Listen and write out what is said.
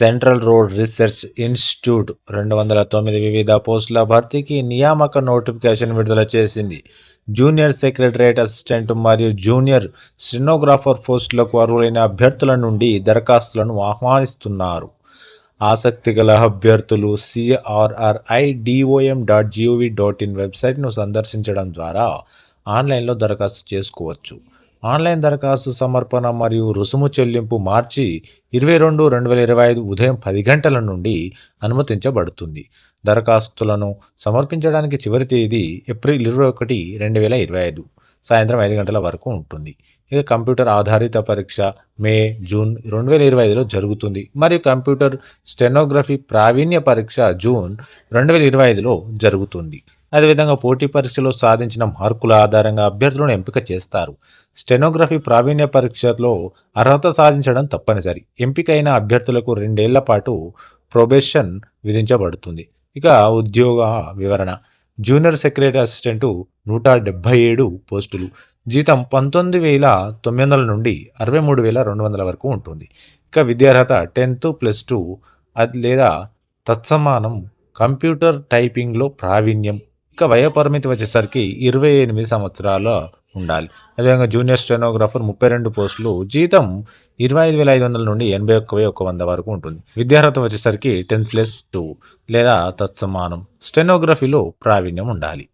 Central road research institute రెండు వందల తొమ్మిది వివిధ పోస్టుల భర్తీకి నియామక నోటిఫికేషన్ విడుదల చేసింది. జూనియర్ సెక్రటరేట్ అసిస్టెంట్ మరియు జూనియర్ స్టెనోగ్రాఫర్ పోస్టులకు అర్హులైన అభ్యర్థుల నుండి దరఖాస్తులను ఆహ్వానిస్తున్నారు. ఆసక్తి గల అభ్యర్థులు CRRI DOM dot GOV dot in వెబ్సైట్ను సందర్శించడం ద్వారా ఆన్లైన్లో దరఖాస్తు చేసుకోవచ్చు. ఆన్లైన్ దరఖాస్తు సమర్పణ మరియు రుసుము చెల్లింపు మార్చి ఇరవై రెండు రెండు వేల ఇరవై ఐదు ఉదయం పది గంటల నుండి అనుమతించబడుతుంది. దరఖాస్తులను సమర్పించడానికి చివరి తేదీ ఏప్రిల్ ఇరవై ఒకటి రెండు వేల ఇరవై ఐదు సాయంత్రం ఐదు గంటల వరకు ఉంటుంది. ఇక కంప్యూటర్ ఆధారిత పరీక్ష మే జూన్ రెండు వేల ఇరవై ఐదులో జరుగుతుంది. మరియు కంప్యూటర్ స్టెనోగ్రఫీ ప్రావీణ్య పరీక్ష జూన్ రెండు వేల ఇరవై ఐదులో జరుగుతుంది. అదేవిధంగా పోటీ పరీక్షలో సాధించిన మార్కుల ఆధారంగా అభ్యర్థులను ఎంపిక చేస్తారు. స్టెనోగ్రఫీ ప్రావీణ్య పరీక్షలో అర్హత సాధించడం తప్పనిసరి. ఎంపికైన అభ్యర్థులకు రెండేళ్ళ పాటు ప్రొబేషన్ విధించబడుతుంది. ఇక ఉద్యోగ వివరణ. జూనియర్ సెక్రటరీ అసిస్టెంటు నూట డెబ్భై ఏడు పోస్టులు. జీతం పంతొమ్మిది వేల తొమ్మిది వందల నుండి అరవై మూడు వేల రెండు వందల వరకు ఉంటుంది. ఇక విద్యార్హత టెన్త్ ప్లస్ టూ అది లేదా తత్సమానం కంప్యూటర్ టైపింగ్లో ప్రావీణ్యం ఇక వయోపరిమితి వచ్చేసరికి ఇరవై ఎనిమిది సంవత్సరాల ఉండాలి. అదేవిధంగా జూనియర్ స్టెనోగ్రాఫర్ ముప్పై రెండు పోస్టులు జీతం ఇరవై ఐదు వేల ఐదు వందల నుండి ఎనభై ఒక్క వెయ్యి ఒక వంద వరకు ఉంటుంది. విద్యార్హత వచ్చేసరికి టెన్త్ ప్లస్ టూ లేదా తత్సమానం. స్టెనోగ్రఫీలో ప్రావీణ్యం ఉండాలి.